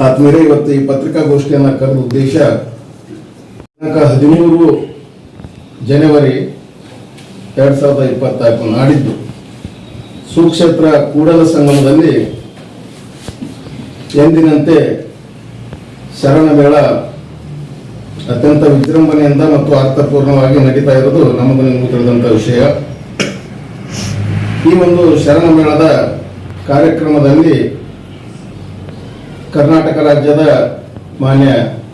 ಆತ್ಮೀಯರೇ ಇವತ್ತು ಈ ಪತ್ರಿಕಾಗೋಷ್ಠಿಯನ್ನ ಕರೆದ ಉದ್ದೇಶ ದಿನಾಂಕ ಹದಿಮೂರು ಜನವರಿ ಎರಡ್ ಸಾವಿರದ ಇಪ್ಪತ್ನಾಲ್ಕು ನಾಡಿದ್ದು ಸುಕ್ಷೇತ್ರ ಕೂಡಲ ಸಂಗಮದಲ್ಲಿ ಎಂದಿನಂತೆ ಶರಣ ಮೇಳ ಅತ್ಯಂತ ವಿಜೃಂಭಣೆಯಿಂದ ಮತ್ತು ಅರ್ಥಪೂರ್ಣವಾಗಿ ನಡೀತಾ ಇರೋದು ನಮಗೂ ನಿಮಗೂ ತಿಳಿದಂತ ವಿಷಯ. ಈ ಒಂದು ಶರಣ ಮೇಳದ ಕಾರ್ಯಕ್ರಮದಲ್ಲಿ ಕರ್ನಾಟಕ ರಾಜ್ಯದ ಮಾನ್ಯ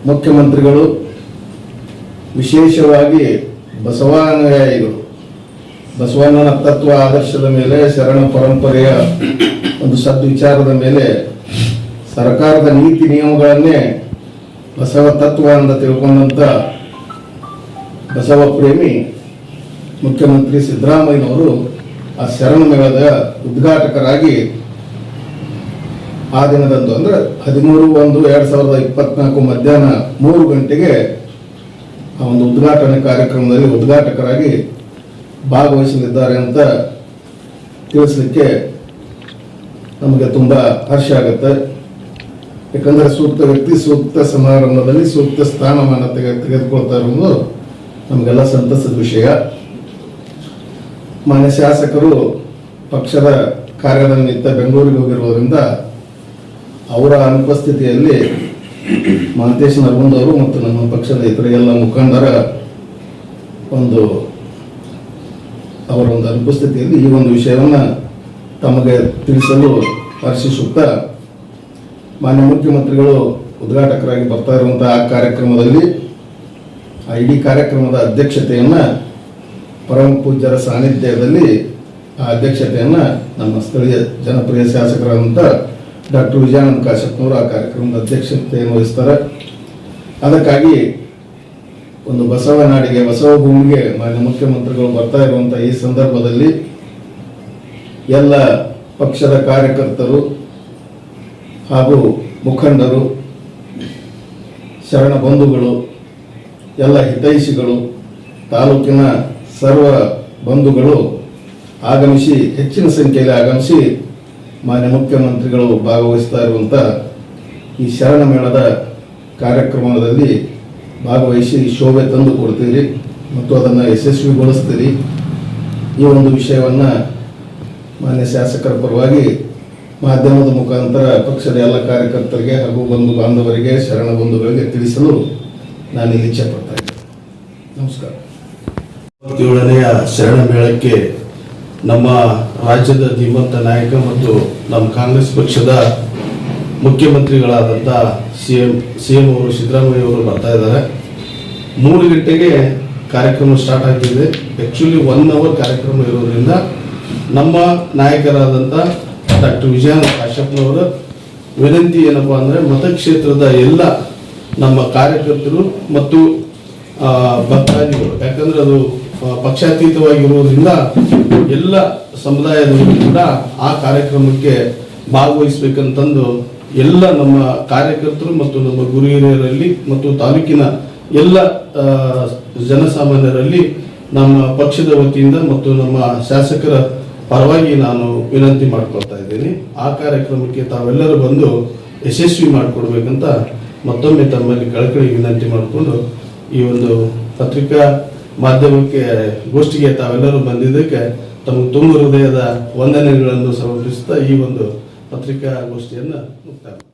ಮುಖ್ಯಮಂತ್ರಿಗಳು, ವಿಶೇಷವಾಗಿ ಬಸವಾನುಯಾಯಿಗಳು ಬಸವಣ್ಣನ ತತ್ವ ಆದರ್ಶದ ಮೇಲೆ, ಶರಣ ಪರಂಪರೆಯ ಒಂದು ಸದ್ವಿಚಾರದ ಮೇಲೆ ಸರ್ಕಾರದ ನೀತಿ ನಿಯಮಗಳನ್ನೇ ಬಸವ ತತ್ವ ಅಂತ ತಿಳ್ಕೊಂಡಂತ ಬಸವ ಪ್ರೇಮಿ ಮುಖ್ಯಮಂತ್ರಿ ಸಿದ್ದರಾಮಯ್ಯನವರು ಆ ಶರಣ ಮೇಳದ ಉದ್ಘಾಟಕರಾಗಿ ಆ ದಿನದಂದು ಅಂದ್ರೆ ಹದಿಮೂರು ಒಂದು ಎರಡ್ ಸಾವಿರದ ಇಪ್ಪತ್ನಾಲ್ಕು ಮಧ್ಯಾಹ್ನ ಮೂರು ಗಂಟೆಗೆ ಆ ಒಂದು ಉದ್ಘಾಟನೆ ಕಾರ್ಯಕ್ರಮದಲ್ಲಿ ಉದ್ಘಾಟಕರಾಗಿ ಭಾಗವಹಿಸಲಿದ್ದಾರೆ ಅಂತ ತಿಳಿಸ್ಲಿಕ್ಕೆ ನಮಗೆ ತುಂಬಾ ಹರ್ಷ ಆಗುತ್ತೆ. ಯಾಕಂದ್ರೆ ಸೂಕ್ತ ವ್ಯಕ್ತಿ ಸೂಕ್ತ ಸಮಾರಂಭದಲ್ಲಿ ಸೂಕ್ತ ಸ್ಥಾನಮಾನ ತೆಗೆ, ತೆಗೆದುಕೊಳ್ತಾ ಇರೋದು ನಮಗೆಲ್ಲ ಸಂತಸದ ವಿಷಯ. ಮಾನ್ಯ ಶಾಸಕರು ಪಕ್ಷದ ಕಾರ್ಯದ ನಿಮಿತ್ತ ಬೆಂಗಳೂರಿಗೆ ಹೋಗಿರುವುದರಿಂದ ಅವರ ಅನುಪಸ್ಥಿತಿಯಲ್ಲಿ ಮಹಂತೇಶ್ ನರಗುಂದ್ ಅವರು ಮತ್ತು ನಮ್ಮ ಪಕ್ಷದ ಇತರ ಎಲ್ಲ ಮುಖಂಡರ ಒಂದು ಅವರ ಒಂದು ಅನುಪಸ್ಥಿತಿಯಲ್ಲಿ ಈ ಒಂದು ವಿಷಯವನ್ನು ತಮಗೆ ತಿಳಿಸಲು ಹರ್ಷಿಸುತ್ತಾ ಮಾನ್ಯ ಮುಖ್ಯಮಂತ್ರಿಗಳು ಉದ್ಘಾಟಕರಾಗಿ ಬರ್ತಾ ಇರುವಂತಹ ಆ ಕಾರ್ಯಕ್ರಮದಲ್ಲಿ ಆ ಇಡೀ ಕಾರ್ಯಕ್ರಮದ ಅಧ್ಯಕ್ಷತೆಯನ್ನು ಪರಮ ಪೂಜ್ಯರ ಸಾನ್ನಿಧ್ಯದಲ್ಲಿ ಆ ಅಧ್ಯಕ್ಷತೆಯನ್ನು ನಮ್ಮ ಸ್ಥಳೀಯ ಜನಪ್ರಿಯ ಶಾಸಕರಾದಂಥ ಡಾಕ್ಟರ್ ವಿಜಯಾನಂದ ಕಾಶ್ಯಪ್ನವರು ಆ ಕಾರ್ಯಕ್ರಮದ ಅಧ್ಯಕ್ಷತೆಯನ್ನು ವಹಿಸ್ತಾರೆ. ಅದಕ್ಕಾಗಿ ಒಂದು ಬಸವ ನಾಡಿಗೆ, ಬಸವ ಭೂಮಿಗೆ ಮಾನ್ಯ ಮುಖ್ಯಮಂತ್ರಿಗಳು ಬರ್ತಾ ಇರುವಂಥ ಈ ಸಂದರ್ಭದಲ್ಲಿ ಎಲ್ಲ ಪಕ್ಷದ ಕಾರ್ಯಕರ್ತರು ಹಾಗೂ ಮುಖಂಡರು, ಶರಣ ಬಂಧುಗಳು, ಎಲ್ಲ ಹಿತೈಷಿಗಳು, ತಾಲೂಕಿನ ಸರ್ವ ಬಂಧುಗಳು ಆಗಮಿಸಿ ಹೆಚ್ಚಿನ ಸಂಖ್ಯೆಯಲ್ಲಿ ಆಗಮಿಸಿ ಮಾನ್ಯ ಮುಖ್ಯಮಂತ್ರಿಗಳು ಭಾಗವಹಿಸ್ತಾ ಇರುವಂಥ ಈ ಶರಣ ಮೇಳದ ಕಾರ್ಯಕ್ರಮದಲ್ಲಿ ಭಾಗವಹಿಸಿ ಶೋಭೆ ತಂದು ಕೊಡ್ತೀರಿ ಮತ್ತು ಅದನ್ನು ಯಶಸ್ವಿಗೊಳಿಸ್ತೀರಿ. ಈ ಒಂದು ವಿಷಯವನ್ನು ಮಾನ್ಯ ಶಾಸಕರ ಪರವಾಗಿ ಮಾಧ್ಯಮದ ಮುಖಾಂತರ ಪಕ್ಷದ ಎಲ್ಲ ಕಾರ್ಯಕರ್ತರಿಗೆ ಹಾಗೂ ಬಂಧು ಬಾಂಧವರಿಗೆ, ಶರಣ ಬಂಧುಗಳಿಗೆ ತಿಳಿಸಲು ನಾನು ಇಚ್ಛೆ ಪಡ್ತಾ ಇದ್ದೇನೆ. ನಮಸ್ಕಾರ. ಶರಣ ಮೇಳಕ್ಕೆ ನಮ್ಮ ರಾಜ್ಯದ ಧೀಮಂತ ನಾಯಕ ಮತ್ತು ನಮ್ಮ ಕಾಂಗ್ರೆಸ್ ಪಕ್ಷದ ಮುಖ್ಯಮಂತ್ರಿಗಳಾದಂಥ ಸಿ ಎಂ ಸಿ ಎಂ ಅವರು ಸಿದ್ದರಾಮಯ್ಯ ಅವರು ಬರ್ತಾ ಇದ್ದಾರೆ. ಮೂರು ಗಂಟೆಗೆ ಕಾರ್ಯಕ್ರಮ ಸ್ಟಾರ್ಟ್ ಆಗ್ತಿದೆ. ಆ್ಯಕ್ಚುಲಿ ಒನ್ ಅವರ್ ಕಾರ್ಯಕ್ರಮ ಇರೋದ್ರಿಂದ ನಮ್ಮ ನಾಯಕರಾದಂಥ ಡಾಕ್ಟರ್ ವಿಜಯಾನಂದ ಕಾಶ್ಯಪ್ನವರ ವಿನಂತಿ ಏನಪ್ಪ ಅಂದರೆ ಮತಕ್ಷೇತ್ರದ ಎಲ್ಲ ನಮ್ಮ ಕಾರ್ಯಕರ್ತರು ಮತ್ತು ಭಕ್ತಾದಿಗಳು, ಯಾಕಂದರೆ ಅದು ಪಕ್ಷಾತೀತವಾಗಿರುವುದರಿಂದ ಎಲ್ಲ ಸಮುದಾಯದವರು ಕೂಡ ಆ ಕಾರ್ಯಕ್ರಮಕ್ಕೆ ಭಾಗವಹಿಸ್ಬೇಕಂತಂದು ಎಲ್ಲ ನಮ್ಮ ಕಾರ್ಯಕರ್ತರು ಮತ್ತು ನಮ್ಮ ಗುರು ಹಿರಿಯರಲ್ಲಿ ಮತ್ತು ತಾಲೂಕಿನ ಎಲ್ಲ ಜನಸಾಮಾನ್ಯರಲ್ಲಿ ನಮ್ಮ ಪಕ್ಷದ ವತಿಯಿಂದ ಮತ್ತು ನಮ್ಮ ಶಾಸಕರ ಪರವಾಗಿ ನಾನು ವಿನಂತಿ ಮಾಡ್ಕೊಳ್ತಾ ಇದ್ದೀನಿ. ಆ ಕಾರ್ಯಕ್ರಮಕ್ಕೆ ತಾವೆಲ್ಲರೂ ಬಂದು ಯಶಸ್ವಿ ಮಾಡಿಕೊಡ್ಬೇಕಂತ ಮತ್ತೊಮ್ಮೆ ತಮ್ಮಲ್ಲಿ ಕಳಕಳಿ ವಿನಂತಿ ಮಾಡಿಕೊಂಡು ಈ ಒಂದು ಪತ್ರಿಕಾ ಮಾಧ್ಯಮಕ್ಕೆ ಗೋಷ್ಠಿಗೆ ತಾವೆಲ್ಲರೂ ಬಂದಿದ್ದಕ್ಕೆ ತಮಗೆ ತುಂಬ ಹೃದಯದ ವಂದನೆಗಳನ್ನು ಸಮರ್ಪಿಸುತ್ತಾ ಈ ಒಂದು ಪತ್ರಿಕಾಗೋಷ್ಠಿಯನ್ನು ಮುಕ್ತಾಯ